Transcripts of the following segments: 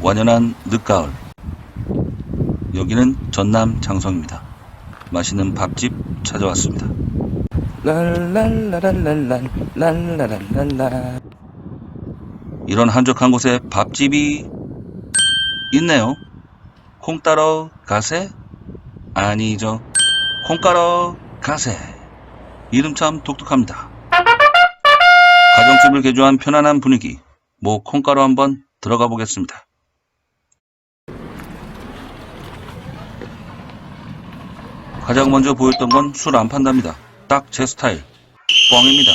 완연한 늦가을. 여기는 전남 장성입니다. 맛있는 밥집 찾아왔습니다. 이런 한적한 곳에 밥집이 있네요. 콩 따러 가세? 아니죠. 콩 따러 가세. 이름 참 독특합니다. 가정집을 개조한 편안한 분위기. 뭐 콩가루 한번 들어가 보겠습니다. 가장 먼저 보였던 건 술 안 판답니다. 딱 제 스타일. 뻥입니다.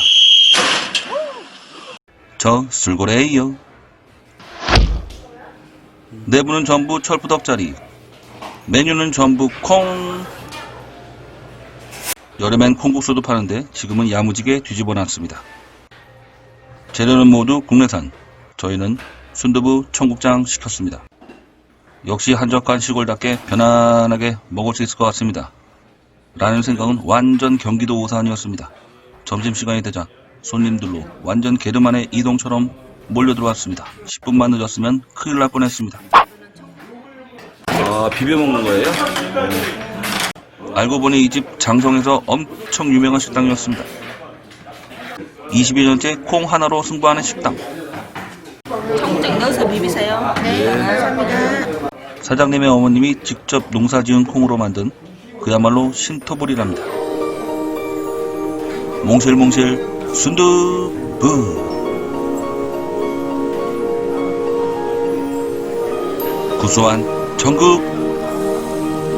저 술고래예요. 내부는 전부 철부덕자리. 메뉴는 전부 콩. 여름엔 콩국수도 파는데 지금은 야무지게 뒤집어 놨습니다. 재료는 모두 국내산. 저희는 순두부 청국장 시켰습니다. 역시 한적한 시골답게 편안하게 먹을 수 있을 것 같습니다. 라는 생각은 완전 경기도 오산이었습니다. 점심시간이 되자 손님들로 완전 게르만의 이동처럼 몰려 들어왔습니다. 10분만 늦었으면 큰일 날 뻔했습니다. 아, 비벼 먹는 거예요? 알고 보니 이 집 장성에서 엄청 유명한 식당이었습니다. 20여 년째 콩 하나로 승부하는 식당. 넣어서 비비세요. 네, 감사합니다. 사장님의 어머님이 직접 농사 지은 콩으로 만든 그야말로 신토불이랍니다. 몽실몽실 순두부 구수한 전국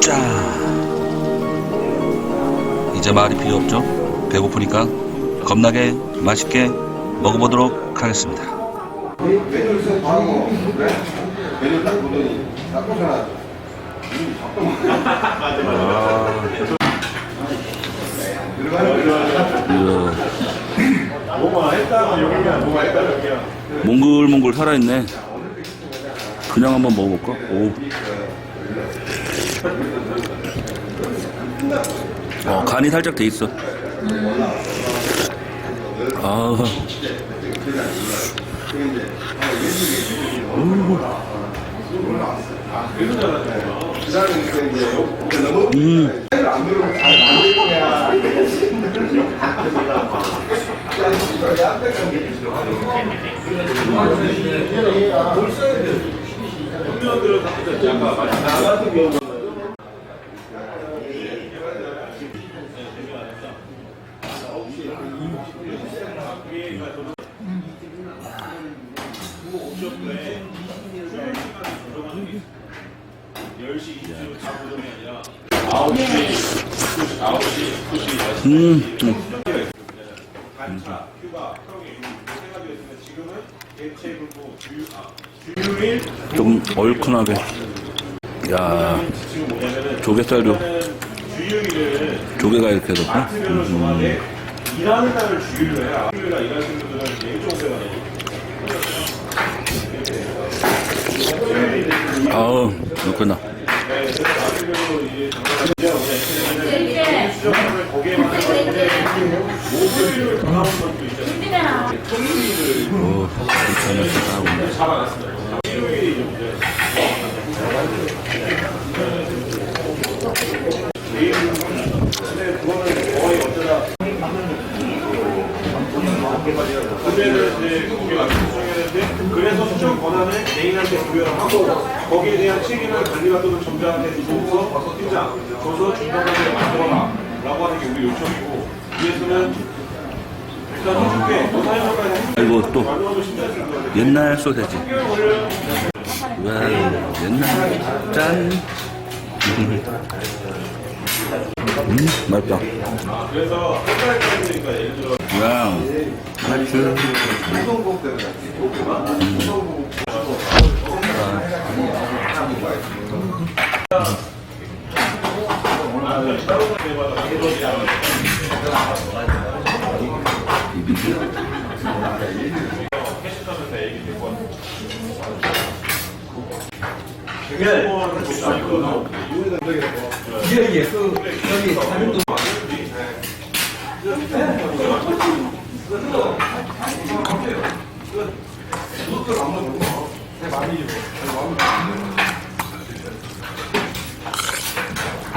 짜 이제 말이 필요 없죠? 배고프니까 겁나게 맛있게 먹어보도록 하겠습니다. 메뉴를 바로 그래? 메뉴 딱 보더니 딱 몽글몽글 살아있네. 그냥 한번 먹어볼까? 오. 어, 간이 살짝 돼 있어. 아. 음. 음. 음. 좀 얼큰하게. 야, 조개살도 조개가 이렇게 넣고. 음. 일하는 날을 주기로 해야 일요일날 일하시는 분들은 이제 일정 세가 아우, 그렇구나. 오, 괜찮았다. 그때는 이제 고객가 수정했는데 그래서 수정 권한을 개인한테 하고 거기에 대한 책임을 관리가 또는 점장한테 주고서 팀장 줘서 중간관리를 만들어라 라고 하는 게 우리 요청이고 위에서는 일단 해줄게 너 사용할까지 해줄게 그리고 또 옛날 소세지. 와, 옛날 짠. 음, 맛있다. 그래서 한 되니까 예를 들어 와우, 파 이게 이게 그 여기 자료도 그것도 안 먹어. 내 마음이지 뭐. 내 마음이.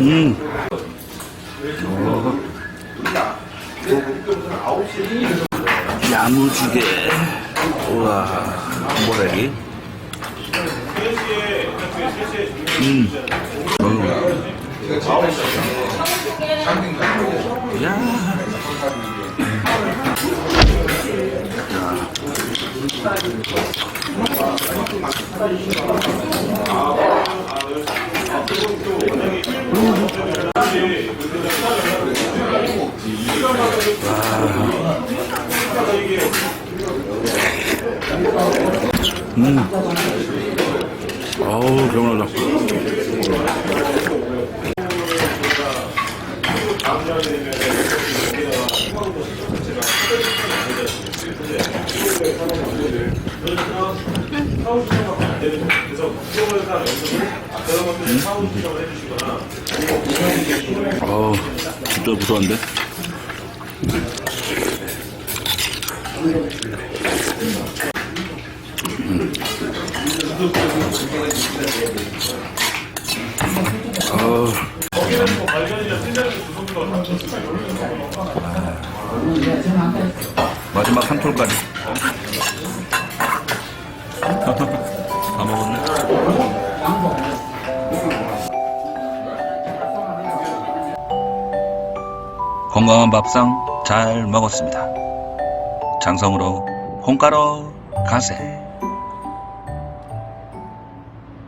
음. 야무지게. 우와. 모래기. 3시에 3시에 음. 야. 음. 아우, 개운하다. 아우, 진짜 무서운데? 아우. 마지막 한 톨까지. 다 먹었네. 건강한 밥상 잘 먹었습니다. 장성으로 홍가로 가세.